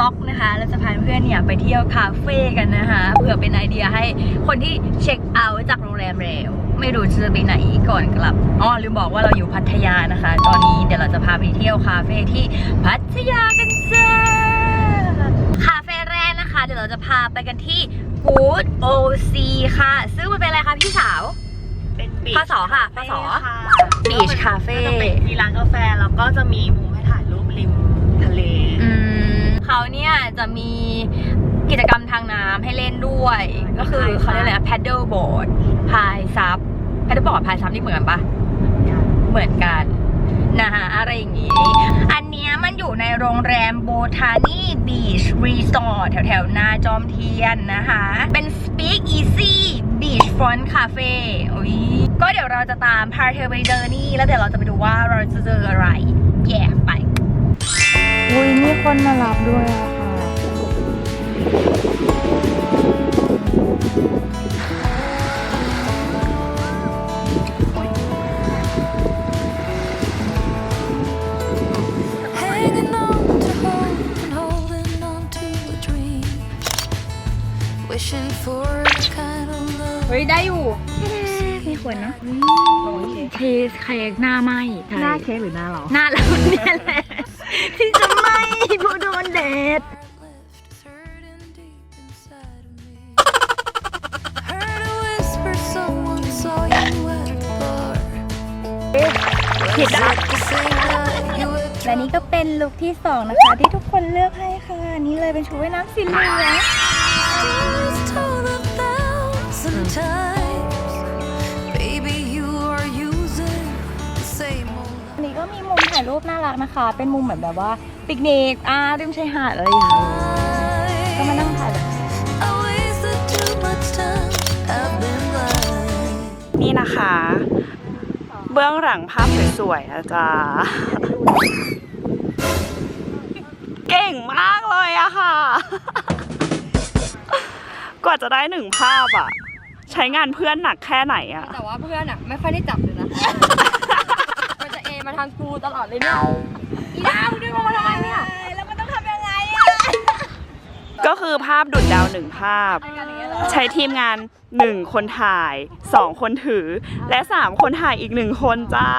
ล็อกนะคะ เราจะพาเพื่อนเนี่ยไปเที่ยวคาเฟ่กันนะคะเผื่อเป็นไอเดียให้คนที่เช็คเอาท์จากโรงแรมเร็วไม่รู้จะไปไหนก่อนกลับอ๋อลืมบอกว่าเราอยู่พัทยานะคะ ตอนนี้เดี๋ยวเราจะพาไปเที่ยวคาเฟ่ที่พัทยากันจ้าคาเฟ่แรกนะคะ เดี๋ยวเราจะพาไปกันที่ Good OC ค่ะ ซึ่งมันเป็นอะไรคะพี่สาวเป็นบีพศค่ะพศ Beach Cafe ก็จะเป็นมีร้านกาแฟแล้วก็จะมีมุมให้ถ่ายรูปริมทะเลอืม เขาเนี่ยจะมีกิจกรรมทางน้ำให้เล่นด้วย ก็คือเขาเรียกอะไรนะ paddle board พายซับ paddle board พายซับนี่เหมือนกันปะเหมือนกันนะคะอะไรอย่างนี้ อันเนี้ยมันอยู่ในโรงแรมโบทานีบีชรีสอร์ทแถวๆ นาจอมเทียนนะคะ เป็น Speak Easy Beach Front Cafe อุ๊ยก็เดี๋ยวเราจะตามพาเธอไปเดินนี่ แล้วเดี๋ยวเราจะไปดูว่าเราจะเจออะไร แย่ไป อุ้ยมีคนมารับด้วยอะค่ะ Hanging on to hope and holding on to a dream. Wishing for a kind of love. เฮ้ยได้อยู่มีคนนะเทสเค้กหน้าไหมหน้าเค้กหรือหน้าเราหน้าเราเนี่ยแหละที่จะไห มผู้โดนแดด Left is hurting deep inside of me. Heard a whisper someone saw you at the bar. ผิดนะ At the same night you were และนี่ก็เป็นลุคที่สองนะคะ ที่ทุกคนเลือกให้ค่ะ นี่เลยเป็นชุดว่ายน้ำสีเหลือง always told a thousand times. Baby, you are using the same old อันนี้ก็มีมุมถ่ายรูปน่ารักนะคะ เป็นมุมเหมือนแบบว่า ปิกนิกอ่าริมชายหาดอะไรอย่างเงี้ยก็มา lie. นั่งถ่ายแบบ I wasted too much time. I've been blind. นี่นะคะ เบื้องหลังภาพสวยๆนะจ๊ะ เก่งมากเลยอะค่ะ กว่าจะได้หนึ่งภาพอะใช้งานเพื่อนหนักแค่ไหนอะแต่ว่าเพื่อนอะไม่ค่อยได้จับเลยนะ มันจะเอมาทางกูตลอดเลยเนี่ย อีดาวดึงออกมาทำไมเนี่ยแล้วมันต้องทำยังไงอะก็คือภาพดุดดาวหนึ่งภาพใช้ทีมงานหนึ่งคนถ่ายสองคนถือ และสามคนถ่ายอีกหนึ่งคนจ้า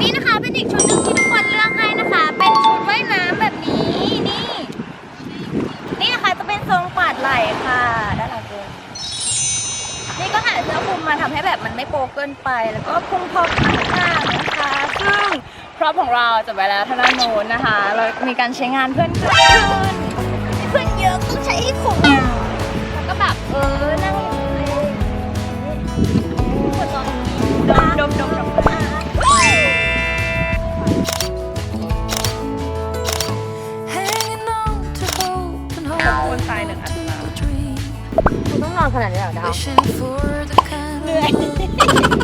นี่นะคะเป็นอีกชุดหนึ่งที่ทุกคนเลือกให้นะคะ เป็นชุดว่ายน้ำแบบนี้นี่ นี่นะคะจะเป็นทรง ใหม่ค่ะด้านหลังเลยนี่ก็หาเสื้อคลุมมาทำให้แบบมันไม่โป๊เกินไป แล้วก็พุมพบข้างๆนะคะ ซึ่งพร็อพของเราจะไปแล้วทางด้านโน้นนะคะ เรามีการใช้งานเพื่อนเกิดขึ้น นอนขนาดนี้เหรอดาว Wishing for the kind of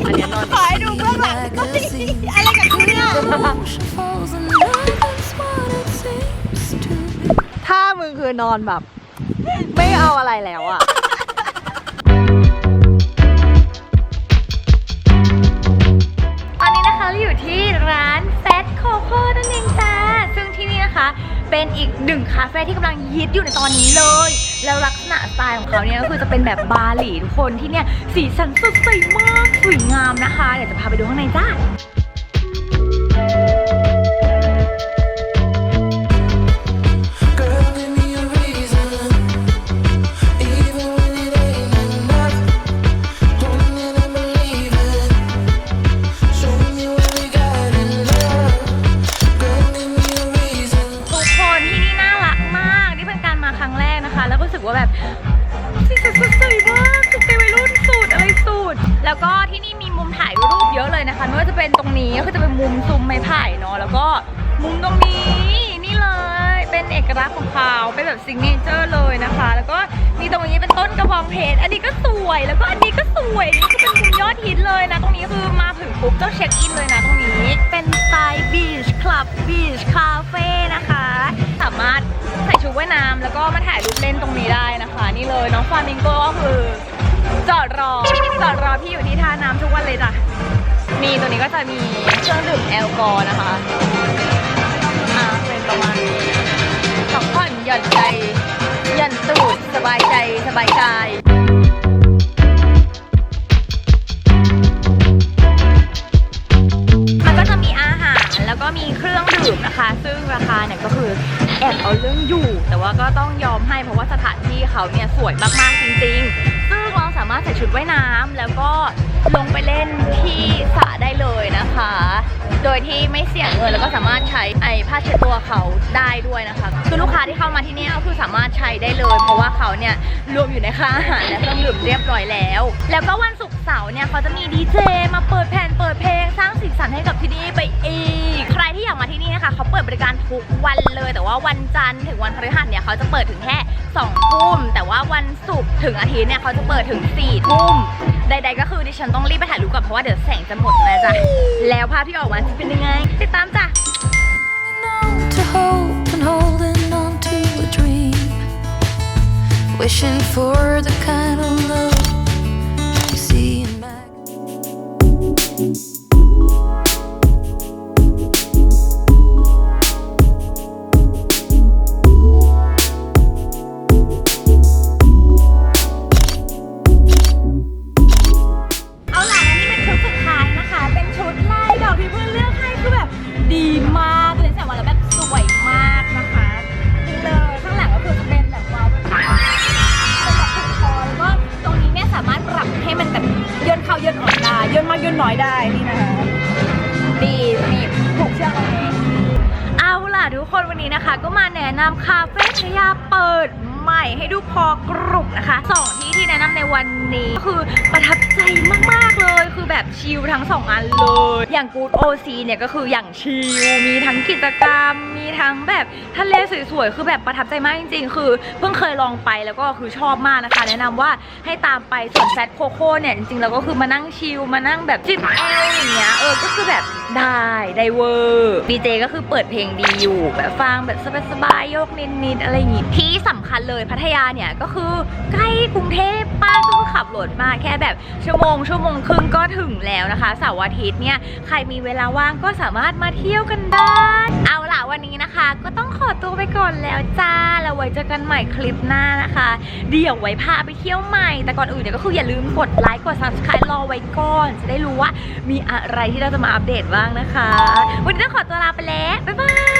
อันเนี้ยนอนขอให้ดูเบื้องหลังก็สิ magazine. อะไรกันเนี่ย Ocean falls and nothing's what it seems to be. ถ้ามึงคือนอนแบบ ไม่เอาอะไรแล้วอะ ล์ของเขาเนี่ยก็คือจะเป็นแบบบาหลีทุกคนที่เนี่ยสีสันสดใสมากสวยงามนะคะ เดี๋ยวจะพาไปดูข้างในจ้า ที่นี่มีมุมถ่ายรูปเยอะเลยนะคะไม่ว่าจะเป็นตรงนี้ก็คือจะเป็นมุมซุ้มไม้ไผ่เนาะแล้วก็มุมตรงนี้นี่เลยเป็นเอกลักษณ์ของเขาเป็นแบบซิงเกิลเจอร์เลยนะคะ แล้วก็มีตรงนี้เป็นต้นกระบองเพชรอันนี้ก็สวยแล้วก็อันนี้ก็สวยนี่คือเป็นมุมยอดฮิตเลยนะ ตรงนี้คือมาถึงปุ๊บต้องเช็คอินเลยนะตรงนี้เป็นสไตล์บีชคลับบีชคาเฟ่นะคะสามารถใส่ชุดว่ายน้ำแล้วก็มาถ่ายรูปเล่นตรงนี้ได้นะคะ นี่เลยน้องฟลามิงโกก็คือ จอดรอ จอดรอพี่อยู่ที่ท่าน้ำทุกวันเลยจ้ะ มีตัวนี้ก็จะมีเครื่องดื่มแอลกอฮอล์นะคะ อ่า เป็นประมาณนี้พักผ่อนหย่อนใจหย่อนตูดสบายใจสบายกาย มันก็จะมีอาหารแล้วก็มีเครื่องดื่มนะคะ ซึ่งราคาเนี่ยก็คือแอบเอาเรื่องอยู่ แต่ว่าก็ต้องยอมให้เพราะว่าสถานที่เขาเนี่ยสวยมากๆจริงๆซึ่งาสามารถใส่ชุดว่ายน้ำแล้วก็ลงไปเล่นที่สระได้เลยนะคะ โดยที่ไม่เสี่ยงเงินแล้วก็สามารถใช้ไอผ้าเช็ดตัวเขาได้ด้วยนะคะคือลูกค้าที่เข้ามาที่นี่ก็คือสามารถใช้ได้เลย เพราะว่าเขาเนี่ยรวมอยู่ในค่าอาหารและเครื่องดื่มเรียบร้อยแล้ว แล้วก็วันศุกร์เสาร์เนี่ยเขาจะมีดีเจมาเปิดแผ่นเปิดเพลงสร้างสีสันให้กับที่นี่ไปอีก ใครที่อยากมาที่ ทุกวันเลยแต่ว่าวันจันทร์ถึงวันพฤหัสเนี่ยเขาจะเปิดถึงแค่2ทุ่มแต่ว่าวันศุกร์ถึงอาทิตย์เนี่ยเขาจะเปิดถึง4ทุ่มใด ๆ ก็คือดิฉันต้องรีบไปถ่ายรูปก่อนเพราะว่าเดี๋ยวแสงจะหมดนะจ๊ะแล้วภาพที่ออกมาจะเป็นยังไง ติดตามจ้ะ Wishing for the kind of love นามาแนะนำคาเฟ่ชยาเปิด ใหม่ให้ดูพอกรุบนะคะสองที่ที่แนะนำในวันนี้ก็คือประทับใจมากๆเลย คือแบบชิลทั้งสองอันเลย อย่างกูดโอซีเนี่ยก็คืออย่างชิลมีทั้งกิจกรรม มีทั้งแบบทะเลสวยๆ คือแบบประทับใจมากจริงๆ คือเพิ่งเคยลองไปแล้วก็คือชอบมากนะคะ แนะนำว่าให้ตามไปส่วนแซดโคโค่เนี่ยจริงๆแล้วก็คือมานั่งชิลมานั่งแบบจิบแอลอย่างเงี้ยเออก็คือแบบได้ได้เวอร์ดีเจก็คือเปิดเพลงดีอยู่ แบบฟังแบบสบายๆโยกนิดๆอะไรอย่างงี้ที่สำคัญเลยพัทยาเนี่ยก็คือใกล้กรุงเทพป้าก็คือขับรถมาแค่แบบชั่วโมงชั่วโมงครึ่งก็ถึงแล้วนะคะเสาร์อาทิตย์เนี่ยใครมีเวลาว่างก็สามารถมาเที่ยวกันได้ เอาล่ะวันนี้นะคะ ก็ต้องขอตัวไปก่อนแล้วจ้าแล้วไว้เจอกันใหม่คลิปหน้านะคะ เดี๋ยวไว้พาไปเที่ยวใหม่ แต่ก่อนอื่นเนี่ยก็คืออย่าลืมกดไลค์กด subscribe รอไว้ก่อน จะได้รู้ว่ามีอะไรที่เราจะมาอัปเดตบ้างนะคะ วันนี้ต้องขอตัวลาไปแล้วบ๊ายบาย